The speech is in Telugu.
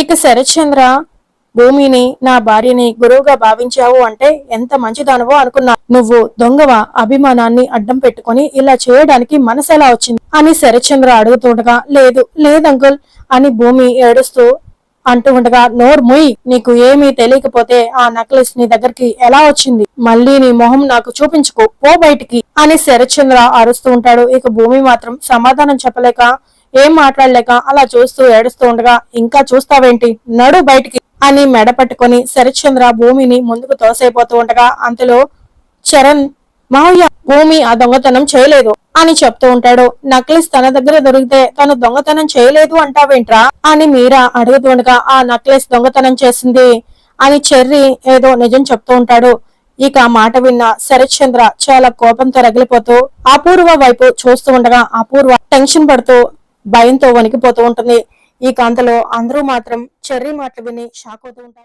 ఇక శరత్చంద్ర భూమిని నా భార్యని గురువుగా భావించావు అంటే ఎంత మంచిదానవో అనుకున్నా. నువ్వు దొంగవ అభిమానాన్ని అడ్డం పెట్టుకొని ఇలా చేయడానికి మనసు ఎలా వచ్చింది? అని శరత్చంద్ర అడుగుతుండగా లేదు లేదంకుల్ అని భూమి ఏడుస్తూ అంటూ ఉండగా నోరు ముయ్ నీకు ఏమీ తెలియకపోతే ఆ నెక్లెస్ నీ దగ్గరికి ఎలా వచ్చింది? మళ్ళీ నీ మొహం నాకు చూపించుకో పో బయటికి అని శరత్చంద్ర అరుస్తూ ఉంటాడు. ఇక భూమి మాత్రం సమాధానం చెప్పలేక ఏం మాట్లాడలేక అలా చూస్తూ ఏడుస్తూ ఉండగా ఇంకా చూస్తావేంటి? నడు బయటికి అని మెడ పట్టుకొని శరత్చంద్ర భూమిని ముందుకు తోసైపోతూ ఉండగా అంతలో చరణ్ మావయ్య భూమి ఆ దొంగతనం చేయలేదు అని చెప్తూ ఉంటాడు. నక్లెస్ తన దగ్గర దొరికితే తను దొంగతనం చేయలేదు అంటావేంట్రా? అని మీరా అడుగుతుండగా ఆ నక్లెస్ దొంగతనం చేసింది అని చెర్రి ఏదో నిజం చెప్తూ ఉంటాడు. ఇక ఆ మాట విన్న శరత్చంద్ర చాలా కోపంతో రగిలిపోతూ అపూర్వ వైపు చూస్తూ ఉండగా అపూర్వ టెన్షన్ పడుతూ భయంతో వణికిపోతూ ఉంటుంది. ఈ కాంతలో అందరూ మాత్రం చెర్రీ మాటలు విని షాక్ అవుతూ ఉంటారు.